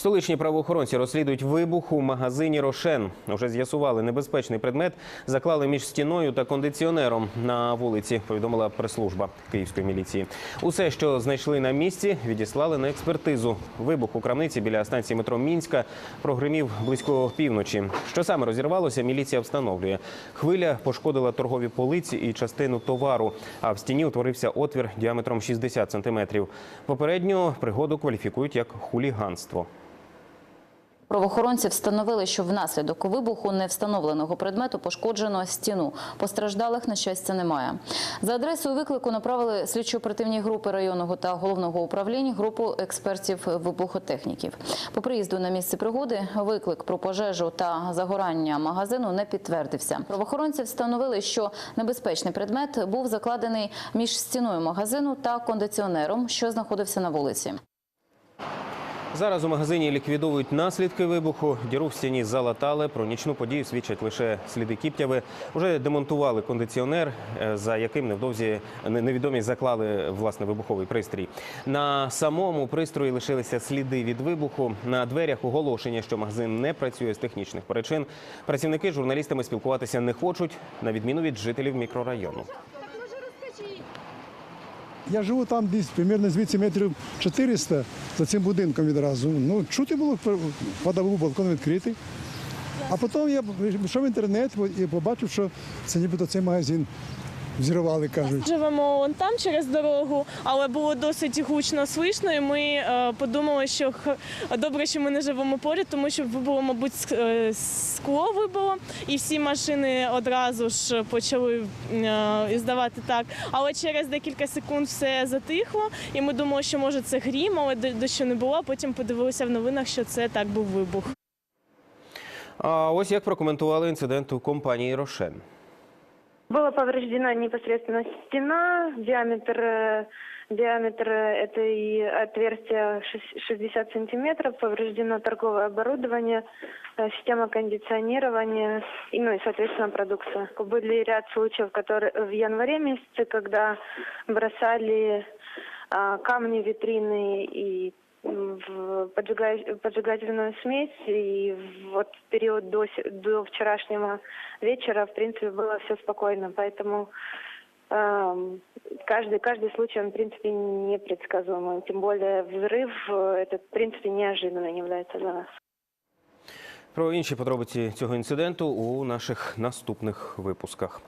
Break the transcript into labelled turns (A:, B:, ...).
A: Столичні правоохоронці розслідують вибух у магазині Рошен. Уже з'ясували небезпечний предмет, заклали між стіною та кондиціонером на вулиці. Повідомила прес-служба київської міліції. Усе, що знайшли на місці, відіслали на експертизу. Вибух у крамниці біля станції метро Мінська прогримів близько півночі. Що саме розірвалося, міліція встановлює. Хвиля пошкодила торгові полиці і частину товару. А в стіні утворився отвір діаметром 60 сантиметрів. Попередньо пригоду кваліфікують як хуліганство.
B: Правоохоронці встановили, що внаслідок вибуху невстановленого предмету пошкоджено стіну. Постраждалих, на щастя, немає. За адресою виклику направили слідчо-оперативні групи районного та головного управління групу експертів-вибухотехніків. По приїзду на місце пригоди виклик про пожежу та загорання магазину не підтвердився. Правоохоронці встановили, що небезпечний предмет був закладений між стіною магазину та кондиціонером, що знаходився на вулиці.
A: Зараз у магазині ліквідовують наслідки вибуху. Діру в стіні залатали. Про нічну подію свідчать лише сліди кіптяви. Уже демонтували кондиціонер, е, за яким невдовзі невідомі заклали власне вибуховий пристрій. На самому пристрої лишилися сліди від вибуху. На дверях оголошення, що магазин не працює з технічних причин. Працівники з журналістами спілкуватися не хочуть, на відміну від жителів мікрорайону.
C: Я живу там десь примерно звідси метрів 400 за цим будинком відразу. Ну, чути було, вода був балкон відкритий. А потім я пішов в інтернет і побачив, що це нібито цей магазин взірвали, кажуть.
D: Живемо вон там через дорогу, але було досить гучно слышно, і ми е, подумали, що х- добре, що ми не живемо поряд, тому що було, мабуть, ск- е, скло вибило, і всі машини одразу ж почали е, здавати так. Але через декілька секунд все затихло, і ми думали, що може це грім, але до- дощу не було. а Потім подивилися в новинах, що це так був вибух.
A: А ось як прокоментували інцидент у компанії Рошен.
E: Была повреждена непосредственно стена, диаметр, э, диаметр этой отверстия шесть- 60 сантиметров, повреждено торговое оборудование, э, система кондиционирования, и, ну и, соответственно, продукция. Были ряд случаев которые в январе месяце, когда бросали а, камни, витрины и в поджига- поджигательную смесь. И вот в период до, се- до вчерашнего вечера, в принципе, было все спокойно. Поэтому эм, каждый, каждый случай, он, в принципе, непредсказуемый. Тем более взрыв, э, это, в принципе, неожиданно является для нас.
A: Про інші подробиці цього інциденту у наших наступних випусках.